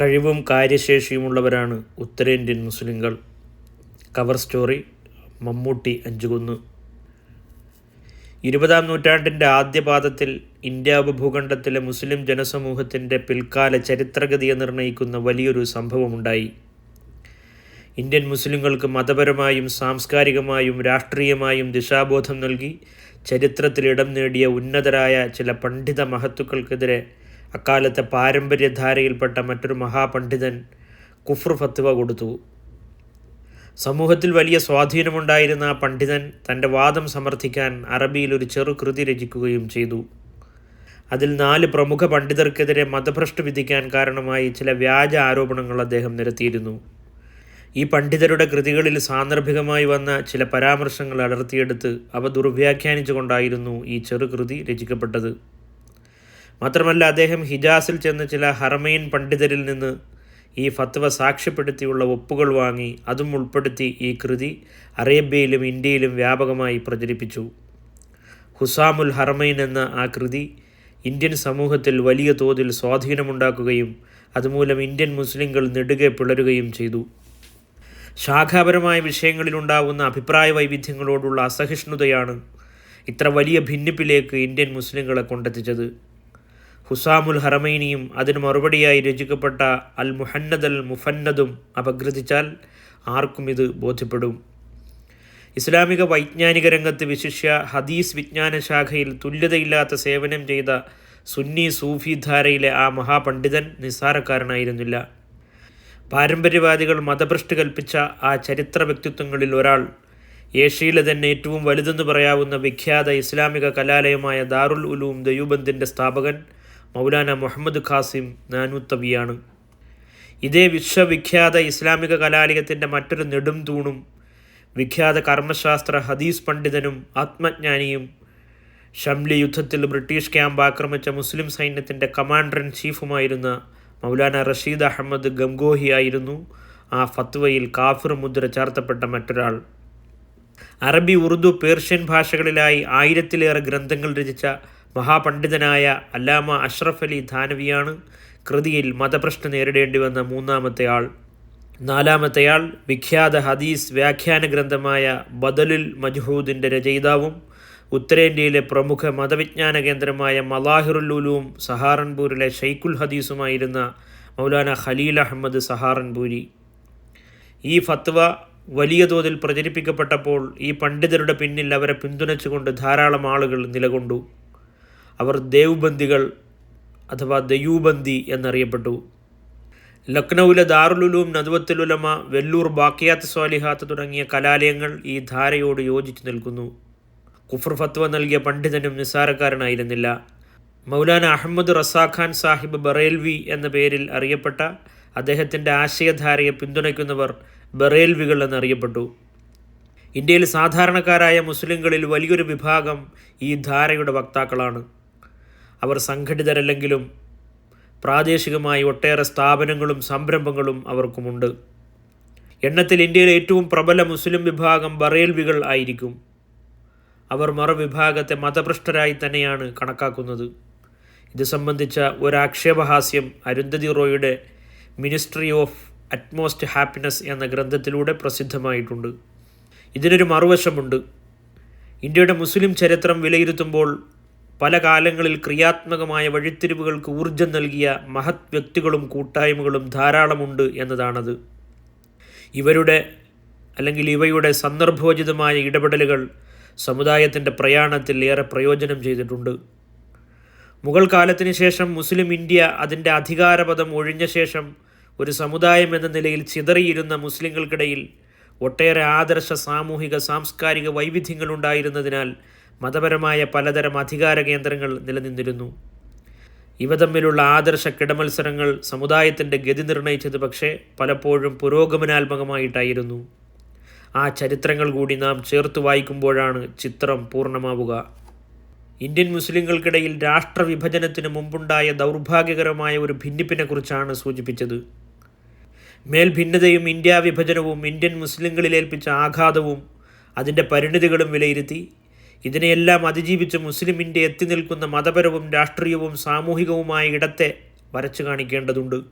കഴിവും കാര്യശേഷിയുമുള്ളവരാണ് ഉത്തരേന്ത്യൻ മുസ്ലിങ്ങൾ കവർ സ്റ്റോറി മമ്മൂട്ടി അഞ്ചുകുന്ന്. ഇരുപതാം നൂറ്റാണ്ടിന്റെ ആദ്യപാദത്തിൽ ഇന്ത്യ ഉപഭൂഖണ്ഡത്തിലെ മുസ്ലിം ജനസമൂഹത്തിന്റെ പിൽക്കാല ചരിത്രഗതിയെ നിർണയിക്കുന്ന വലിയൊരു സംഭവമുണ്ടായി. ഇന്ത്യൻ മുസ്ലിങ്ങൾക്ക് മതപരമായും സാംസ്കാരികമായും രാഷ്ട്രീയമായും ദിശാബോധം നൽകി ചരിത്രത്തിൽ ഇടം നേടിയ ഉന്നതരായ ചില പണ്ഡിത മഹത്തുക്കൾക്കെതിരെ അക്കാലത്തെ പാരമ്പര്യധാരയിൽപ്പെട്ട മറ്റൊരു മഹാപണ്ഡിതൻ കുഫ്ർ ഫത്വ കൊടുത്തു. സമൂഹത്തിൽ വലിയ സ്വാധീനമുണ്ടായിരുന്ന ആ പണ്ഡിതൻ തന്റെ വാദം സമർത്ഥിക്കാൻ അറബിയിൽ ഒരു ചെറു കൃതി രചിക്കുകയും ചെയ്തു. അതിൽ നാല് പ്രമുഖ പണ്ഡിതർക്കെതിരെ മതഭ്രഷ്ട് വിധിക്കാൻ കാരണമായി ചില വ്യാജ ആരോപണങ്ങൾ അദ്ദേഹം നിരത്തിയിരുന്നു. ഈ പണ്ഡിതരുടെ കൃതികളിൽ സാന്ദർഭികമായി വന്ന ചില പരാമർശങ്ങൾ അടർത്തിയെടുത്ത് അവ ദുർവ്യാഖ്യാനിച്ചുകൊണ്ടായിരുന്നു ഈ ചെറുകൃതി രചിക്കപ്പെട്ടത്. മാത്രമല്ല അദ്ദേഹം ഹിജാസിൽ ചെന്ന് ചില ഹറമൈൻ പണ്ഡിതരിൽ നിന്ന് ഈ ഫത്വ സാക്ഷ്യപ്പെടുത്തിയുള്ള ഒപ്പുകൾ വാങ്ങി അതും ഉൾപ്പെടുത്തി ഈ കൃതി അറേബ്യയിലും ഇന്ത്യയിലും വ്യാപകമായി പ്രചരിപ്പിച്ചു. ഹുസാമുൽ ഹർമൈൻ എന്ന ആ കൃതി ഇന്ത്യൻ സമൂഹത്തിൽ വലിയ തോതിൽ സ്വാധീനമുണ്ടാക്കുകയും അതുമൂലം ഇന്ത്യൻ മുസ്ലിങ്ങൾ നെടുകെ പിളരുകയും ചെയ്തു. ശാഖാപരമായ വിഷയങ്ങളിലുണ്ടാവുന്ന അഭിപ്രായ വൈവിധ്യങ്ങളോടുള്ള അസഹിഷ്ണുതയാണ് ഇത്ര വലിയ ഭിന്നിപ്പിലേക്ക് ഇന്ത്യൻ മുസ്ലിങ്ങളെ കൊണ്ടെത്തിച്ചത്. ഹുസാമുൽ ഹറമൈനിയും അതിന് മറുപടിയായി രചിക്കപ്പെട്ട അൽ മുഹന്നദൽ മുഫന്നദും അപഗ്രഥിച്ചാൽ ആർക്കും ഇത് ബോധ്യപ്പെടും. ഇസ്ലാമിക വൈജ്ഞാനിക രംഗത്ത് വിശിഷ്യ ഹദീസ് വിജ്ഞാന ശാഖയിൽ തുല്യതയില്ലാത്ത സേവനം ചെയ്ത സുന്നി സൂഫി ധാരയിലെ ആ മഹാപണ്ഡിതൻ നിസ്സാരക്കാരനായിരുന്നില്ല. പാരമ്പര്യവാദികൾ മതഭ്രഷ്ട് കൽപ്പിച്ച ആ ചരിത്ര വ്യക്തിത്വങ്ങളിൽ ഒരാൾ ഏഷ്യയിലെ തന്നെ ഏറ്റവും വലുതെന്ന് പറയാവുന്ന വിഖ്യാത ഇസ്ലാമിക കലാലയമായ ദാറുൽ ഉലൂം ദയൂബന്ദിന്റെ സ്ഥാപകൻ മൗലാന മുഹമ്മദ് ഖാസിം നാനൂത്തബിയാണ് ഇതേ വിശ്വവിഖ്യാത ഇസ്ലാമിക കലാലയത്തിന്റെ മറ്റൊരു നെടും തൂണും വിഖ്യാത കർമ്മശാസ്ത്ര ഹദീസ് പണ്ഡിതനും ആത്മജ്ഞാനിയും ഷംലി യുദ്ധത്തിൽ ബ്രിട്ടീഷ് ക്യാമ്പ് ആക്രമിച്ച മുസ്ലിം സൈന്യത്തിന്റെ കമാൻഡർ ഇൻ ചീഫുമായിരുന്ന മൗലാന റഷീദ് അഹമ്മദ് ഗംഗോഹി ആയിരുന്നു ആ ഫത്വയിൽ കാഫിർ മുദ്ര ചാർത്തപ്പെട്ട മറ്റൊരാൾ. അറബി ഉറുദു പേർഷ്യൻ ഭാഷകളിലായി ആയിരത്തിലേറെ ഗ്രന്ഥങ്ങൾ രചിച്ച മഹാപണ്ഡിതനായ അല്ലാമ അഷ്റഫ് അലി ധാനവിയാണ് കൃതിയിൽ മതപ്രശ്നം നേരിടേണ്ടി വന്ന മൂന്നാമത്തെ ആൾ. നാലാമത്തെയാൾ വിഖ്യാത ഹദീസ് വ്യാഖ്യാന ഗ്രന്ഥമായ ബദലുൽ മജ്ഹൂദിന്റെ രചയിതാവും ഉത്തരേന്ത്യയിലെ പ്രമുഖ മതവിജ്ഞാന കേന്ദ്രമായ മലാഹിറുലുലും സഹാറൻപൂരിലെ ഷെയ്ഖുൽ ഹദീസുമായിരുന്ന മൗലാന ഖലീൽ അഹമ്മദ് സഹാറൻപൂരി. ഈ ഫത്വ വലിയ തോതിൽ പ്രചരിപ്പിക്കപ്പെട്ടപ്പോൾ ഈ പണ്ഡിതരുടെ പിന്നിൽ അവരെ പിന്തുണച്ചുകൊണ്ട് ധാരാളം ആളുകൾ നിലകൊണ്ടു. അവർ ദേവ്ബന്ദികൾ അഥവാ ദയൂബന്ദി എന്നറിയപ്പെട്ടു. ലക്നൌവിലെ ദാറുലുലൂം നദ്വത്തുലുലമ വെല്ലൂർ ബാക്കിയാത്ത് സ്വാലിഹാത്ത് തുടങ്ങിയ കലാലയങ്ങൾ ഈ ധാരയോട് യോജിച്ചു നിൽക്കുന്നു. കുഫർ ഫത്വ നൽകിയ പണ്ഡിതനും നിസ്സാരക്കാരനായിരുന്നില്ല മൗലാന അഹമ്മദ് റസാഖാൻ സാഹിബ് ബറേൽവി എന്ന പേരിൽ അറിയപ്പെട്ട അദ്ദേഹത്തിന്റെ ആശയധാരയെ പിന്തുണയ്ക്കുന്നവർ ബറേൽവികൾ എന്നറിയപ്പെട്ടു. ഇന്ത്യയിൽ സാധാരണക്കാരായ മുസ്ലിങ്ങളിൽ വലിയൊരു വിഭാഗം ഈ ധാരയുടെ വക്താക്കളാണ്. അവർ സംഘടിതരല്ലെങ്കിലും പ്രാദേശികമായി ഒട്ടേറെ സ്ഥാപനങ്ങളും സംരംഭങ്ങളും അവർക്കുമുണ്ട്. എണ്ണത്തിൽ ഇന്ത്യയിലെ ഏറ്റവും പ്രബല മുസ്ലിം വിഭാഗം ബറേൽവികൾ ആയിരിക്കും. അവർ മറുവിഭാഗത്തെ മതഭ്രഷ്ടരായി തന്നെയാണ് കണക്കാക്കുന്നത്. ഇത് സംബന്ധിച്ച ഒരാക്ഷേപഹാസ്യം അരുന്ധതി റോയുടെ മിനിസ്ട്രി ഓഫ് അറ്റ്മോസ്റ്റ് ഹാപ്പിനെസ് എന്ന ഗ്രന്ഥത്തിലൂടെ പ്രസിദ്ധമായിട്ടുണ്ട്. ഇതിനൊരു മറുവശമുണ്ട്. ഇന്ത്യയുടെ മുസ്ലിം ചരിത്രം വിലയിരുത്തുമ്പോൾ പല കാലങ്ങളിൽ ക്രിയാത്മകമായ വഴിത്തിരിവുകൾക്ക് ഊർജം നൽകിയ മഹത് വ്യക്തികളും കൂട്ടായ്മകളും ധാരാളമുണ്ട് എന്നതാണത്. ഇവരുടെ അല്ലെങ്കിൽ ഇവയുടെ സന്ദർഭോചിതമായ ഇടപെടലുകൾ സമുദായത്തിന്റെ പ്രയാണത്തിൽ ഏറെ പ്രയോജനം ചെയ്തിട്ടുണ്ട്. മുഗൾ കാലത്തിന് ശേഷം മുസ്ലിം ഇന്ത്യ അതിന്റെ അധികാരപദം ഒഴിഞ്ഞ ശേഷം ഒരു സമുദായം എന്ന നിലയിൽ ചിതറിയിരുന്ന മുസ്ലിങ്ങൾക്കിടയിൽ ഒട്ടേറെ ആദർശ സാമൂഹിക സാംസ്കാരിക വൈവിധ്യങ്ങളുണ്ടായിരുന്നതിനാൽ മതപരമായ പലതരം അധികാര കേന്ദ്രങ്ങൾ നിലനിന്നിരുന്നു. ഇവ തമ്മിലുള്ള ആദർശ കിടമത്സരങ്ങൾ സമുദായത്തിന്റെ ഗതി നിർണയിച്ചത് പക്ഷേ പലപ്പോഴും പുരോഗമനാത്മകമായിട്ടായിരുന്നു. ആ ചരിത്രങ്ങൾ കൂടി നാം ചേർത്ത് വായിക്കുമ്പോഴാണ് ചിത്രം പൂർണമാവുക. ഇന്ത്യൻ മുസ്ലിങ്ങൾക്കിടയിൽ രാഷ്ട്രവിഭജനത്തിന് മുമ്പുണ്ടായ ദൗർഭാഗ്യകരമായ ഒരു ഭിന്നിപ്പിനെക്കുറിച്ചാണ് സൂചിപ്പിച്ചത്. മേൽഭിന്നതയും ഇന്ത്യ വിഭജനവും ഇന്ത്യൻ മുസ്ലിങ്ങളിലേൽപ്പിച്ച ആഘാതവും അതിന്റെ പരിണിതികളും വിലയിരുത്തി ഇതിനെയെല്ലാം അതിജീവിച്ച് മുസ്ലിം ഇന്ത്യ എത്തി നിൽക്കുന്ന മതപരവും രാഷ്ട്രീയവും സാമൂഹികവുമായ ഇടത്തെ വരച്ചു കാണിക്കേണ്ടതുണ്ട്.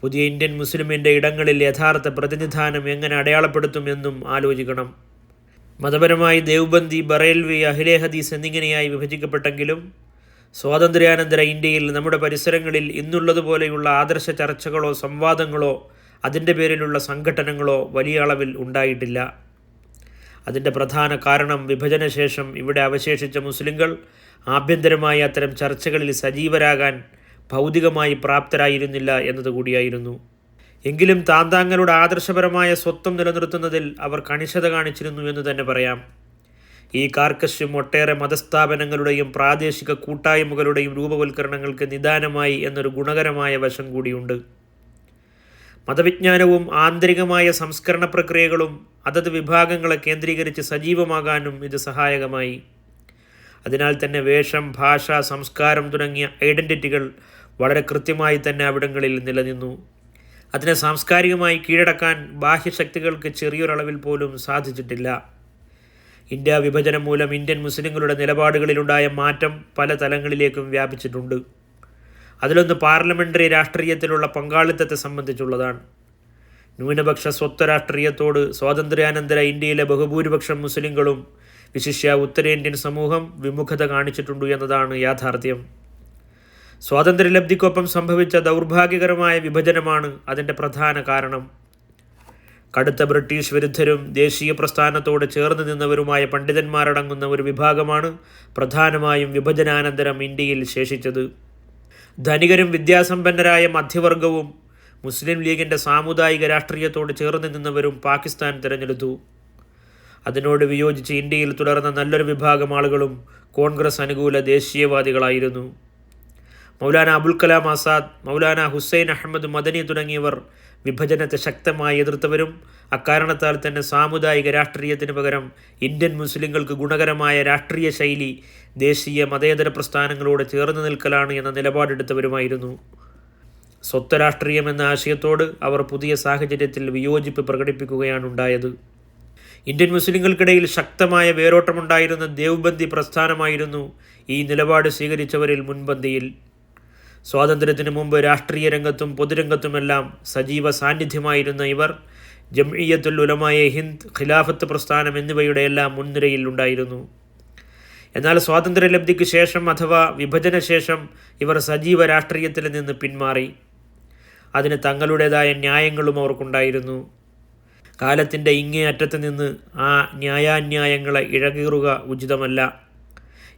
പുതിയ ഇന്ത്യൻ മുസ്ലിമിന്റെ ഇടങ്ങളിൽ യഥാർത്ഥ പ്രതിനിധാനം എങ്ങനെ അടയാളപ്പെടുത്തുമെന്നും ആലോചിക്കണം. മതപരമായി ദേവ്ബന്ദി ബറേൽവി അഹിലെ ഹദീസ് എന്നിങ്ങനെയായി വിഭജിക്കപ്പെട്ടെങ്കിലും സ്വാതന്ത്ര്യാനന്തര ഇന്ത്യയിൽ നമ്മുടെ പരിസരങ്ങളിൽ ഇന്നുള്ളതുപോലെയുള്ള ആദർശ ചർച്ചകളോ സംവാദങ്ങളോ അതിന്റെ പേരിലുള്ള സംഘടനകളോ വലിയ അളവിൽ ഉണ്ടായിട്ടില്ല. അതിന്റെ പ്രധാന കാരണം വിഭജനശേഷം ഇവിടെ അവശേഷിച്ച മുസ്ലിങ്ങൾ ആഭ്യന്തരമായി അത്തരം ചർച്ചകളിൽ സജീവരാകാൻ ഭൗതികമായി പ്രാപ്തരായിരുന്നില്ല എന്നതുകൂടിയായിരുന്നു. എങ്കിലും താന്താങ്ങളുടെ ആദർശപരമായ സ്വത്വം നിലനിർത്തുന്നതിൽ അവർ കണിശത കാണിച്ചിരുന്നു എന്ന് തന്നെ പറയാം. ഈ കാർക്കശ്യം ഒട്ടേറെ മതസ്ഥാപനങ്ങളുടെയും പ്രാദേശിക കൂട്ടായ്മകളുടെയും രൂപവൽക്കരണങ്ങൾക്ക് നിദാനമായി എന്നൊരു ഗുണകരമായ വശം കൂടിയുണ്ട്. മതവിജ്ഞാനവും ആന്തരികമായ സംസ്കരണ പ്രക്രിയകളും അതത് വിഭാഗങ്ങളെ കേന്ദ്രീകരിച്ച് സജീവമാകാനും ഇത് സഹായകമായി. അതിനാൽ തന്നെ വേഷം ഭാഷ സംസ്കാരം തുടങ്ങിയ ഐഡന്റിറ്റികൾ വളരെ കൃത്യമായി തന്നെ അവിടങ്ങളിൽ നിലനിന്നു. അതിനെ സാംസ്കാരികമായി കീഴടക്കാൻ ബാഹ്യശക്തികൾക്ക് ചെറിയൊരളവിൽ പോലും സാധിച്ചിട്ടില്ല. ഇന്ത്യ വിഭജനം മൂലം ഇന്ത്യൻ മുസ്ലിങ്ങളുടെ നിലപാടുകളിലുണ്ടായ മാറ്റം പല തലങ്ങളിലേക്കും വ്യാപിച്ചിട്ടുണ്ട്. അതിലൊന്ന് പാർലമെന്ററി രാഷ്ട്രീയത്തിലുള്ള പങ്കാളിത്തത്തെ സംബന്ധിച്ചുള്ളതാണ്. ന്യൂനപക്ഷ സ്വത്വ രാഷ്ട്രീയത്തോട് സ്വാതന്ത്ര്യാനന്തര ഇന്ത്യയിലെ ബഹുഭൂരിപക്ഷം മുസ്ലിങ്ങളും വിശിഷ്യ ഉത്തരേന്ത്യൻ സമൂഹം വിമുഖത കാണിച്ചിട്ടുണ്ട് എന്നതാണ് യാഥാർത്ഥ്യം. സ്വാതന്ത്ര്യലബ്ധിക്കൊപ്പം സംഭവിച്ച ദൗർഭാഗ്യകരമായ വിഭജനമാണ് അതിന്റെ പ്രധാന കാരണം. കടുത്ത ബ്രിട്ടീഷ് വിരുദ്ധരും ദേശീയ പ്രസ്ഥാനത്തോട് ചേർന്ന് നിന്നവരുമായ പണ്ഡിതന്മാരടങ്ങുന്ന ഒരു വിഭാഗമാണ് പ്രധാനമായും വിഭജനാനന്തരം ഇന്ത്യയിൽ ശേഷിച്ചത്. ധനികരും വിദ്യാസമ്പന്നരായ മധ്യവർഗവും മുസ്ലിം ലീഗിന്റെ സാമുദായിക രാഷ്ട്രീയത്തോട് ചേർന്ന് നിന്നവരും പാകിസ്ഥാൻ തിരഞ്ഞെടുത്തു. അതിനോട് വിയോജിച്ച് ഇന്ത്യയിൽ തുടർന്ന നല്ലൊരു വിഭാഗം ആളുകളും കോൺഗ്രസ് അനുകൂല ദേശീയവാദികളായിരുന്നു. മൗലാന അബുൽ കലാം ആസാദ് മൗലാന ഹുസൈൻ അഹമ്മദ് മദനി തുടങ്ങിയവർ വിഭജനത്തെ ശക്തമായി എതിർത്തവരും അക്കാരണത്താൽ തന്നെ സാമുദായിക രാഷ്ട്രീയത്തിന് പകരം ഇന്ത്യൻ മുസ്ലിങ്ങൾക്ക് ഗുണകരമായ രാഷ്ട്രീയ ശൈലി ദേശീയ മതേതര പ്രസ്ഥാനങ്ങളോട് ചേർന്ന് നിൽക്കലാണ് എന്ന നിലപാടെടുത്തവരുമായിരുന്നു. സ്വത്ത് രാഷ്ട്രീയം എന്ന ആശയത്തോട് അവർ പുതിയ സാഹചര്യത്തിൽ വിയോജിപ്പ് പ്രകടിപ്പിക്കുകയാണ് ഉണ്ടായത്. ഇന്ത്യൻ മുസ്ലിങ്ങൾക്കിടയിൽ ശക്തമായ വേരോട്ടമുണ്ടായിരുന്ന ദേവ്ബന്ദി പ്രസ്ഥാനമായിരുന്നു ഈ നിലപാട് സ്വീകരിച്ചവരിൽ മുൻപന്തിയിൽ. സ്വാതന്ത്ര്യത്തിന് മുമ്പ് രാഷ്ട്രീയ രംഗത്തും പൊതുരംഗത്തുമെല്ലാം സജീവ സാന്നിധ്യമായിരുന്ന ഇവർ ജംഇയ്യത്തുൽ ഉലമായ ഹിന്ദ് ഖിലാഫത്ത് പ്രസ്ഥാനം എന്നിവയുടെ എല്ലാം മുൻനിരയിൽ ഉണ്ടായിരുന്നു. എന്നാൽ സ്വാതന്ത്ര്യലബ്ധിക്ക് ശേഷം അഥവാ വിഭജന ശേഷം ഇവർ സജീവ രാഷ്ട്രീയത്തിൽ നിന്ന് പിന്മാറി. അതിന് തങ്ങളുടേതായ ന്യായങ്ങളും അവർക്കുണ്ടായിരുന്നു. കാലത്തിന്റെ ഇങ്ങേ അറ്റത്ത് നിന്ന് ആ ന്യായാന്യായങ്ങളെ ഇഴകീറുക ഉചിതമല്ല.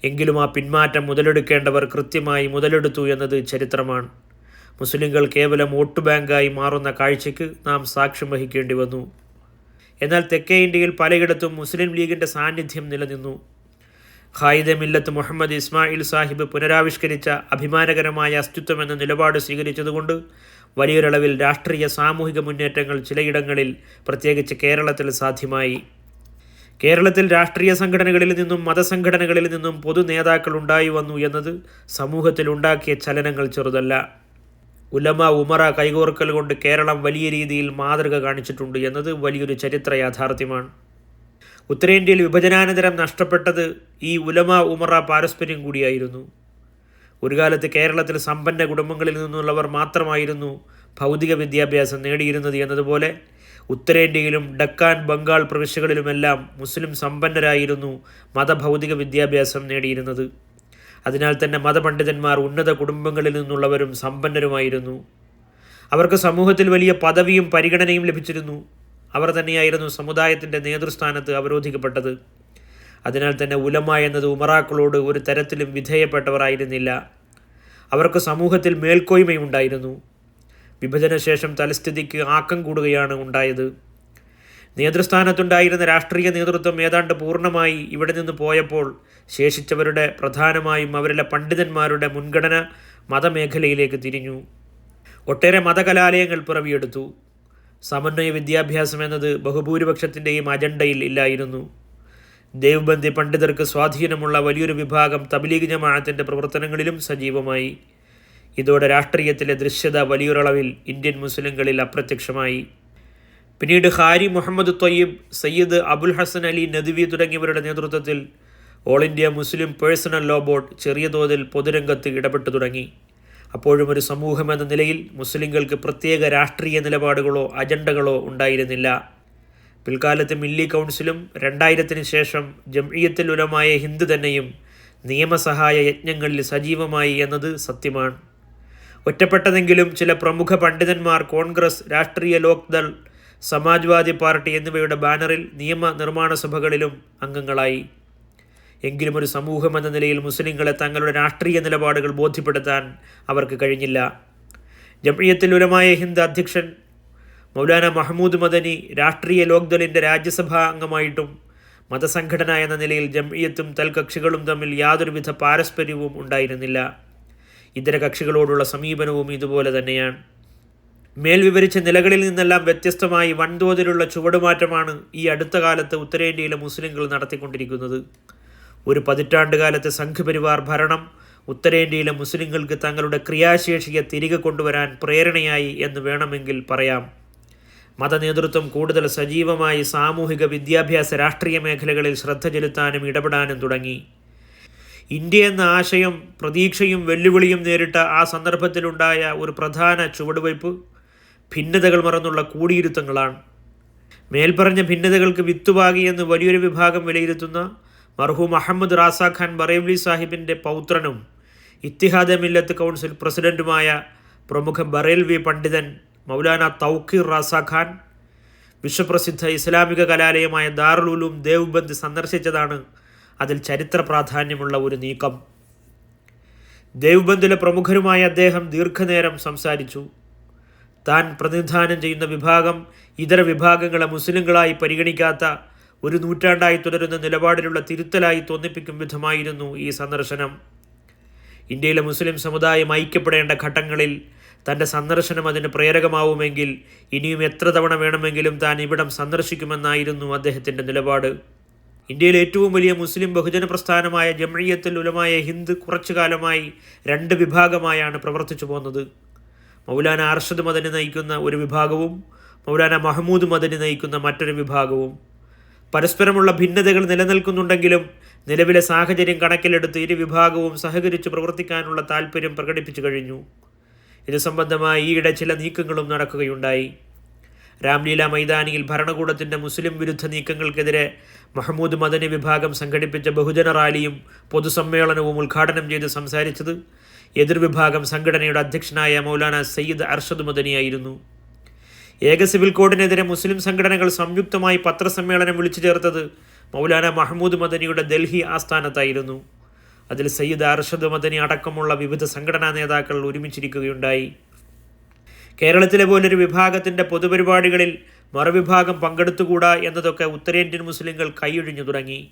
എങ്കിലും ആ പിന്മാറ്റം മുതലെടുക്കേണ്ടവർ കൃത്യമായി മുതലെടുത്തു എന്നത് ചരിത്രമാണ്. മുസ്ലിങ്ങൾ കേവലം വോട്ട് ബാങ്കായി മാറുന്ന കാഴ്ചയ്ക്ക് നാം സാക്ഷ്യം വഹിക്കേണ്ടി വന്നു. എന്നാൽ തെക്കേ ഇന്ത്യയിൽ പലയിടത്തും മുസ്ലിം ലീഗിന്റെ സാന്നിധ്യം നിലനിന്നു. ഖായിദെ മില്ലത്ത് മുഹമ്മദ് ഇസ്മായിൽ സാഹിബ് പുനരാവിഷ്കരിച്ച അഭിമാനകരമായ അസ്തിത്വം എന്ന നിലപാട് സ്വീകരിച്ചതുകൊണ്ട് വലിയൊരളവിൽ രാഷ്ട്രീയ സാമൂഹിക മുന്നേറ്റങ്ങൾ ചിലയിടങ്ങളിൽ പ്രത്യേകിച്ച് കേരളത്തിൽ സാധ്യമായി. കേരളത്തിൽ രാഷ്ട്രീയ സംഘടനകളിൽ നിന്നും മതസംഘടനകളിൽ നിന്നും പൊതു നേതാക്കൾ ഉണ്ടായി വന്നു എന്നത് സമൂഹത്തിൽ ഉണ്ടാക്കിയ ചലനങ്ങൾ ചെറുതല്ല. ഉലമ ഉമറ കൈകോർക്കൽ കൊണ്ട് കേരളം വലിയ രീതിയിൽ മാതൃക കാണിച്ചിട്ടുണ്ട് എന്നത് വലിയൊരു ചരിത്ര യാഥാർത്ഥ്യമാണ്. ഉത്തരേന്ത്യയിൽ വിഭജനാനന്തരം നഷ്ടപ്പെട്ടത് ഈ ഉലമ ഉമറ പാരസ്പര്യം കൂടിയായിരുന്നു. ഒരു കാലത്ത് കേരളത്തിൽ സമ്പന്ന കുടുംബങ്ങളിൽ നിന്നുള്ളവർ മാത്രമായിരുന്നു ഭൗതിക വിദ്യാഭ്യാസം നേടിയിരുന്നത് എന്നതുപോലെ ഉത്തരേന്ത്യയിലും ഡക്കാൻ ബംഗാൾ പ്രവിശ്യകളിലുമെല്ലാം മുസ്ലിം സമ്പന്നരായിരുന്നു മതഭൗതിക വിദ്യാഭ്യാസം നേടിയിരുന്നത്. അതിനാൽ തന്നെ മതപണ്ഡിതന്മാർ ഉന്നത കുടുംബങ്ങളിൽ നിന്നുള്ളവരും സമ്പന്നരുമായിരുന്നു. അവർക്ക് സമൂഹത്തിൽ വലിയ പദവിയും പരിഗണനയും ലഭിച്ചിരുന്നു. അവർ തന്നെയായിരുന്നു സമുദായത്തിന്റെ നേതൃസ്ഥാനത്ത് അവരോധിക്കപ്പെട്ടത്. അതിനാൽ തന്നെ ഉലമ എന്നത് ഉമറാക്കളോട് ഒരു തരത്തിലും വിധേയപ്പെട്ടവരായിരുന്നില്ല. അവർക്ക് സമൂഹത്തിൽ മേൽക്കോയ്മയുണ്ടായിരുന്നു വിഭജനശേഷം തലസ്ഥിതിക്ക് ആക്കം കൂടുകയാണ് ഉണ്ടായത്. നേതൃസ്ഥാനത്തുണ്ടായിരുന്ന രാഷ്ട്രീയ നേതൃത്വം ഏതാണ്ട് പൂർണമായി ഇവിടെ നിന്ന് പോയപ്പോൾ ശേഷിച്ചവരുടെ പ്രധാനമായും അവരിലെ പണ്ഡിതന്മാരുടെ മുൻഗണന മതമേഖലയിലേക്ക് തിരിഞ്ഞു. ഒട്ടേറെ മതകലാലയങ്ങൾ പിറവിയെടുത്തു. സമന്വയ വിദ്യാഭ്യാസം എന്നത് ബഹുഭൂരിപക്ഷത്തിന്റെയും അജണ്ടയിൽ ഇല്ലായിരുന്നു. ദേവ്ബന്ദി പണ്ഡിതർക്ക് സ്വാധീനമുള്ള വലിയൊരു വിഭാഗം തബ്ലീഗ് ജമാഅത്തിന്റെ പ്രവർത്തനങ്ങളിലും സജീവമായി. ഇതോടെ രാഷ്ട്രീയത്തിലെ ദൃശ്യത വലിയൊരളവിൽ ഇന്ത്യൻ മുസ്ലിങ്ങളിൽ അപ്രത്യക്ഷമായി. പിന്നീട് ഹാരി മുഹമ്മദ് തൊയ്യബ് സയ്യിദ് അബുൽ ഹസൻ അലി നദ്വി തുടങ്ങിയവരുടെ നേതൃത്വത്തിൽ all India Muslim personal law board ചെറിയ തോതിൽ പൊതുരംഗത്ത് ഇടപെട്ടു തുടങ്ങി. അപ്പോഴും ഒരു സമൂഹം എന്ന നിലയിൽ മുസ്ലിങ്ങൾക്ക് പ്രത്യേക രാഷ്ട്രീയ നിലപാടുകളോ അജണ്ടകളോ ഉണ്ടായിരുന്നില്ല. പിൽക്കാലത്ത് മില്ലി കൗൺസിലും രണ്ടായിരത്തിന് ശേഷം ജംഇയത്തിൽ ഉലമായ ഹിന്ദു തന്നെയും നിയമസഹായ യജ്ഞങ്ങളിൽ സജീവമായി എന്നത് സത്യമാണ്. ഒറ്റപ്പെട്ടതെങ്കിലും ചില പ്രമുഖ പണ്ഡിതന്മാർ കോൺഗ്രസ് രാഷ്ട്രീയ ലോക്ദൾ സമാജ്വാദി പാർട്ടി എന്നിവയുടെ ബാനറിൽ നിയമ നിർമ്മാണ സഭകളിലും അംഗങ്ങളായി. എങ്കിലും ഒരു സമൂഹം എന്ന നിലയിൽ മുസ്ലിങ്ങളെ തങ്ങളുടെ രാഷ്ട്രീയ നിലപാടുകൾ ബോധ്യപ്പെടുത്താൻ അവർക്ക് കഴിഞ്ഞില്ല. ജംഇയ്യത്തിൽ ഉലമായ ഹിന്ദ് അധ്യക്ഷൻ മൗലാന മഹമ്മൂദ് മദനി രാഷ്ട്രീയ ലോക്ദളിന്റെ രാജ്യസഭാ അംഗമായിട്ടും മതസംഘടന എന്ന നിലയിൽ ജംഇയ്യത്തും തൽകക്ഷികളും തമ്മിൽ യാതൊരുവിധ പാരസ്പര്യവും ഉണ്ടായിരുന്നില്ല. ഇതര കക്ഷികളോടുള്ള സമീപനവും ഇതുപോലെ തന്നെയാണ്. മേൽ വിവരിച്ച നിലകളിൽ നിന്നെല്ലാം വ്യത്യസ്തമായി വൻതോതിലുള്ള ചുവടുമാറ്റമാണ് ഈ അടുത്ത കാലത്ത് ഉത്തരേന്ത്യയിലെ മുസ്ലിങ്ങൾ നടത്തിക്കൊണ്ടിരിക്കുന്നത്. ഒരു പതിറ്റാണ്ടുകാലത്തെ സംഘപരിവാർ ഭരണം ഉത്തരേന്ത്യയിലെ മുസ്ലിങ്ങൾക്ക് തങ്ങളുടെ ക്രിയാശേഷിയെ തിരികെ കൊണ്ടുവരാൻ പ്രേരണയായി എന്ന് വേണമെങ്കിൽ പറയാം. മതനേതൃത്വം കൂടുതൽ സജീവമായി സാമൂഹിക വിദ്യാഭ്യാസ രാഷ്ട്രീയ മേഖലകളിൽ ശ്രദ്ധ ചെലുത്താനും ഇടപെടാനും തുടങ്ങി. ഇന്ത്യ എന്ന ആശയം പ്രതീക്ഷയും വെല്ലുവിളിയും നേരിട്ട ആ സന്ദർഭത്തിലുണ്ടായ ഒരു പ്രധാന ചുവടുവയ്പ് ഭിന്നതകൾ മറന്നുള്ള കൂടിയിരുത്തങ്ങളാണ്. മേൽപ്പറഞ്ഞ ഭിന്നതകൾക്ക് വിത്തുപാകിയെന്ന് വലിയൊരു വിഭാഗം വിലയിരുത്തുന്ന മർഹൂം അഹമ്മദ് റാസ ഖാൻ ബറേവ്ലി സാഹിബിന്റെ പൗത്രനും ഇത്തിഹാദ മില്ലത്ത് കൗൺസിൽ പ്രസിഡന്റുമായ പ്രമുഖ ബറേൽവി പണ്ഡിതൻ മൗലാന തൗക്കീർ റാസ ഖാൻ വിശ്വപ്രസിദ്ധ ഇസ്ലാമിക കലാലയമായ ദാറുലൂലും ദേവ്ബന്ദ് സന്ദർശിച്ചതാണ് അതിൽ ചരിത്ര പ്രാധാന്യമുള്ള ഒരു നീക്കം. ദേവ്ബന്ദിലെ പ്രമുഖരുമായ അദ്ദേഹം ദീർഘനേരം സംസാരിച്ചു. താൻ പ്രതിനിധാനം ചെയ്യുന്ന വിഭാഗം ഇതര വിഭാഗങ്ങളെ മുസ്ലിങ്ങളായി പരിഗണിക്കാത്ത ഒരു നൂറ്റാണ്ടായി തുടരുന്ന നിലപാടിലുള്ള തിരുത്തലായി തോന്നിപ്പിക്കും വിധമായിരുന്നു ഈ സന്ദർശനം. ഇന്ത്യയിലെ മുസ്ലിം സമുദായം ഐക്യപ്പെടേണ്ട ഘട്ടങ്ങളിൽ തന്റെ സന്ദർശനം അതിന് പ്രേരകമാവുമെങ്കിൽ ഇനിയും എത്ര തവണ വേണമെങ്കിലും താൻ ഇവിടം സന്ദർശിക്കുമെന്നായിരുന്നു അദ്ദേഹത്തിന്റെ നിലപാട്. ഇന്ത്യയിലെ ഏറ്റവും വലിയ മുസ്ലിം ബഹുജന പ്രസ്ഥാനമായ ജംഇയ്യത്തുൽ ഉലമായ ഹിന്ദ് കുറച്ചു കാലമായി രണ്ട് വിഭാഗമായാണ് പ്രവർത്തിച്ചു പോകുന്നത് മൗലാന അർഷദ് മദനി നയിക്കുന്ന ഒരു വിഭാഗവും മൗലാന മഹമ്മൂദ് മദനി നയിക്കുന്ന മറ്റൊരു വിഭാഗവും. പരസ്പരമുള്ള ഭിന്നതകൾ നിലനിൽക്കുന്നുണ്ടെങ്കിലും നിലവിലെ സാഹചര്യം കണക്കിലെടുത്ത് ഇരു വിഭാഗവും സഹകരിച്ച് പ്രവർത്തിക്കാനുള്ള താൽപ്പര്യം പ്രകടിപ്പിച്ചു കഴിഞ്ഞു. ഇത് സംബന്ധമായി ഈയിടെ ചില നീക്കങ്ങളും നടക്കുകയുണ്ടായി. രാംലീല മൈതാനിയിൽ ഭരണകൂടത്തിന്റെ മുസ്ലിം വിരുദ്ധ നീക്കങ്ങൾക്കെതിരെ മഹമ്മൂദ് മദനി വിഭാഗം സംഘടിപ്പിച്ച ബഹുജന റാലിയും പൊതുസമ്മേളനവും ഉദ്ഘാടനം ചെയ്ത് സംസാരിച്ചത് എതിർവിഭാഗം സംഘടനയുടെ അധ്യക്ഷനായ മൗലാന സയ്യിദ് അർഷദ് മദനിയായിരുന്നു. ഏക സിവിൽ കോഡിനെതിരെ മുസ്ലിം സംഘടനകൾ സംയുക്തമായി പത്രസമ്മേളനം വിളിച്ചു ചേർത്തത് മൗലാന മഹ്മൂദ് മദനിയുടെ ഡൽഹി ആസ്ഥാനത്തായിരുന്നു. അതിൽ സയ്യിദ് അർഷദ് മദനി അടക്കമുള്ള വിവിധ സംഘടനാ നേതാക്കൾ ഒരുമിച്ചിരിക്കുകയുണ്ടായി. കേരളത്തിലെ പോലൊരു വിഭാഗത്തിന്റെ പൊതുപരിപാടികളിൽ മറുവിഭാഗം പങ്കെടുത്തുകൂടാ എന്നതൊക്കെ ഉത്തരേന്ത്യൻ മുസ്ലിങ്ങൾ കൈയൊഴിഞ്ഞു തുടങ്ങി.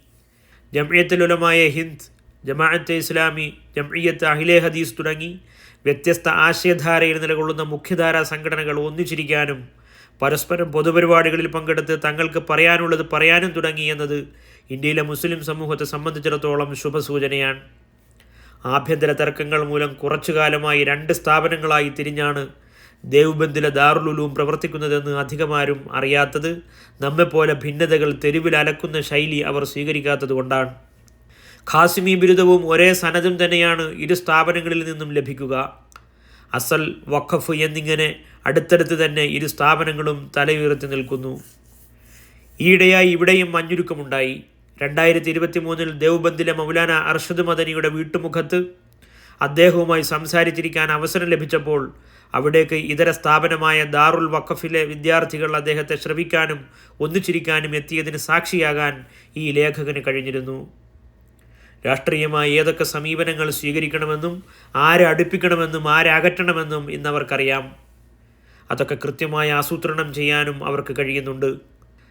ജംഇയത്തുലുലമായ ഹിന്ദ് ജമാഅത്തെ ഇസ്ലാമി ജംഇയത്ത് അഹിലെ ഹദീസ് തുടങ്ങി. വ്യത്യസ്ത ആശയധാരയിൽ നിലകൊള്ളുന്ന മുഖ്യധാരാ സംഘടനകൾ ഒന്നിച്ചിരിക്കാനും പരസ്പരം പൊതുപരിപാടികളിൽ പങ്കെടുത്ത് തങ്ങൾക്ക് പറയാനുള്ളത് പറയാനും തുടങ്ങി എന്നത് ഇന്ത്യയിലെ മുസ്ലിം സമൂഹത്തെ സംബന്ധിച്ചിടത്തോളം ശുഭസൂചനയാണ്. ആഭ്യന്തര തർക്കങ്ങൾ മൂലം കുറച്ചു കാലമായി രണ്ട് സ്ഥാപനങ്ങളായി തിരിഞ്ഞാണ് ദേവ്ബന്ദിലെ ദാറുലുലൂം പ്രവർത്തിക്കുന്നതെന്ന് അധികമാരും അറിയാത്തത്. നമ്മെപ്പോലെ ഭിന്നതകൾ തെരുവിൽ അലക്കുന്ന ശൈലി അവർ സ്വീകരിക്കാത്തത് കൊണ്ടാണ്. ഖാസിമി ബിരുദവും ഒരേ സനദും തന്നെയാണ് ഇരു സ്ഥാപനങ്ങളിൽ നിന്നും ലഭിക്കുക. അസൽ വഖഫ് എന്നിങ്ങനെ അടുത്തടുത്ത് തന്നെ ഇരു സ്ഥാപനങ്ങളും തലയുയർത്തി നിൽക്കുന്നു. ഈയിടെയായി ഇവിടെയും മഞ്ഞുരുക്കമുണ്ടായി. രണ്ടായിരത്തി ഇരുപത്തി മൂന്നിൽ ദേവ്ബന്ദിലെ മൗലാന അർഷദ് മദനിയുടെ വീട്ടുമുഖത്ത് അദ്ദേഹവുമായി സംസാരിച്ചിരിക്കാൻ അവസരം ലഭിച്ചപ്പോൾ അവിടേക്ക് ഇതര സ്ഥാപനമായ ദാറുൽ വഖഫിലെ വിദ്യാർത്ഥികൾ അദ്ദേഹത്തെ ശ്രവിക്കാനും ഒന്നിച്ചിരിക്കാനും എത്തിയതിന് സാക്ഷിയാകാൻ ഈ ലേഖകന് കഴിഞ്ഞിരുന്നു. രാഷ്ട്രീയമായി ഏതൊക്കെ സമീപനങ്ങൾ സ്വീകരിക്കണമെന്നും ആരെ അടുപ്പിക്കണമെന്നും ആരെ അകറ്റണമെന്നും ഇന്നവർക്കറിയാം. അതൊക്കെ കൃത്യമായി ആസൂത്രണം ചെയ്യാനും അവർക്ക് കഴിയുന്നുണ്ട്.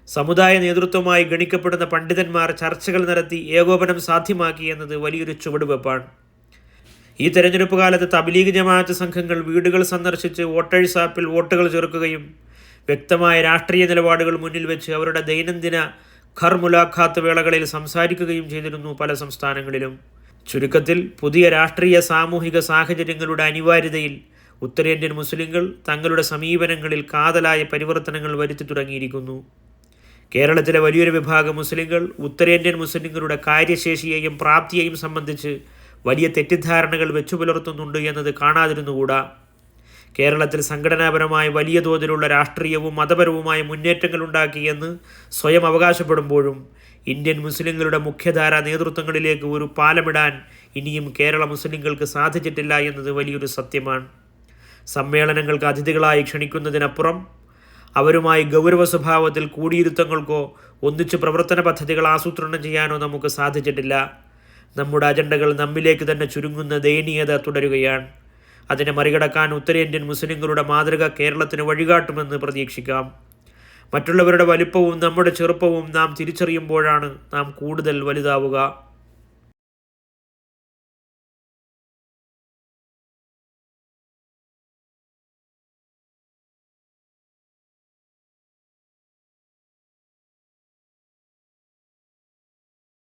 സമുദായ നേതൃത്വമായി ഗണിക്കപ്പെടുന്ന പണ്ഡിതന്മാർ ചർച്ചകൾ നടത്തി ഏകോപനം സാധ്യമാക്കി എന്നത് വലിയൊരു ചുവടുവെപ്പാണ്. ഈ തെരഞ്ഞെടുപ്പ് കാലത്ത് തബ്ലീഗ് ജമാഅത്ത് സംഘങ്ങൾ വീടുകൾ സന്ദർശിച്ച് വോട്ടേഴ്സ് ആപ്പിൽ വോട്ടുകൾ ചേർക്കുകയും വ്യക്തമായ രാഷ്ട്രീയ നിലപാടുകൾ മുന്നിൽ വെച്ച് അവരുടെ ദൈനംദിന ഖർ മുലാഖാത്ത് വേളകളിൽ സംസാരിക്കുകയും ചെയ്തിരുന്നു പല സംസ്ഥാനങ്ങളിലും. ചുരുക്കത്തിൽ പുതിയ രാഷ്ട്രീയ സാമൂഹിക സാഹചര്യങ്ങളുടെ അനിവാര്യതയിൽ ഉത്തരേന്ത്യൻ മുസ്ലിങ്ങൾ തങ്ങളുടെ സമീപനങ്ങളിൽ കാതലായ പരിവർത്തനങ്ങൾ വരുത്തി തുടങ്ങിയിരിക്കുന്നു. കേരളത്തിലെ വലിയൊരു വിഭാഗം മുസ്ലിങ്ങൾ ഉത്തരേന്ത്യൻ മുസ്ലിങ്ങളുടെ കാര്യശേഷിയെയും പ്രാപ്തിയെയും സംബന്ധിച്ച് വലിയ തെറ്റിദ്ധാരണകൾ വെച്ചു പുലർത്തുന്നുണ്ട് എന്നത് കാണാതിരുന്നുകൂടാ. കേരളത്തിൽ സംഘടനാപരമായ വലിയ തോതിലുള്ള രാഷ്ട്രീയവും മതപരവുമായ മുന്നേറ്റങ്ങൾ ഉണ്ടാക്കിയെന്ന് സ്വയം അവകാശപ്പെടുമ്പോഴും ഇന്ത്യൻ മുസ്ലിങ്ങളുടെ മുഖ്യധാരാ നേതൃത്വങ്ങളിലേക്ക് ഒരു പാലമിടാൻ ഇനിയും കേരള മുസ്ലിങ്ങൾക്ക് സാധിച്ചിട്ടില്ല എന്നത് വലിയൊരു സത്യമാണ്. സമ്മേളനങ്ങൾക്ക് അതിഥികളായി ക്ഷണിക്കുന്നതിനപ്പുറം അവരുമായി ഗൗരവ സ്വഭാവത്തിൽ കൂടിയിരുത്തങ്ങൾക്കോ ഒന്നിച്ച് പ്രവർത്തന പദ്ധതികൾ ആസൂത്രണം ചെയ്യാനോ നമുക്ക് സാധിച്ചിട്ടില്ല. നമ്മുടെ അജണ്ടകൾ നമ്മിലേക്ക് തന്നെ ചുരുങ്ങുന്ന ദയനീയത തുടരുകയാണ്. അതിനെ മറികടക്കാൻ ഉത്തരേന്ത്യൻ മുസ്ലിങ്ങളുടെ മാതൃക കേരളത്തിന് വഴികാട്ടുമെന്ന് പ്രതീക്ഷിക്കാം. മറ്റുള്ളവരുടെ വലുപ്പവും നമ്മുടെ ചെറുപ്പവും നാം തിരിച്ചറിയുമ്പോഴാണ് നാം കൂടുതൽ വലുതാവുക.